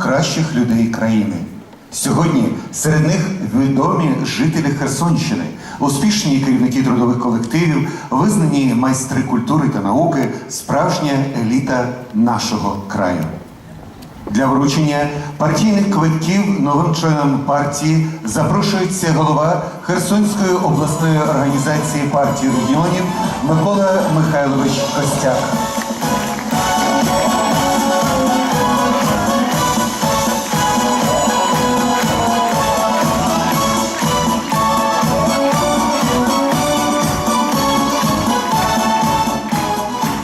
кращих людей країни. Сьогодні серед них відомі жителі Херсонщини, успішні керівники трудових колективів, визнані майстри культури та науки, справжня еліта нашого краю. Для вручення партійних квитків новим членам партії запрошується голова Херсонської обласної організації партії регіонів Микола Михайлович Костяк.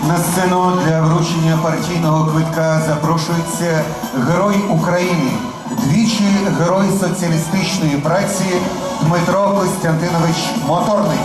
На сцену для вручення партійного квитка запрошується Герой України, двічі Герой соціалістичної праці Дмитро Костянтинович Моторний.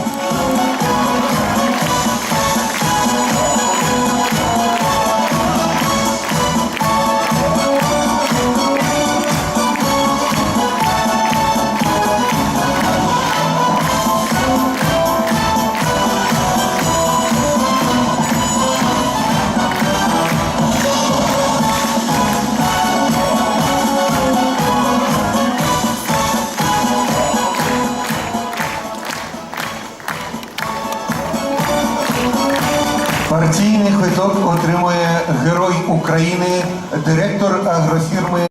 Партійний квиток отримує Герой України, директор агрофірми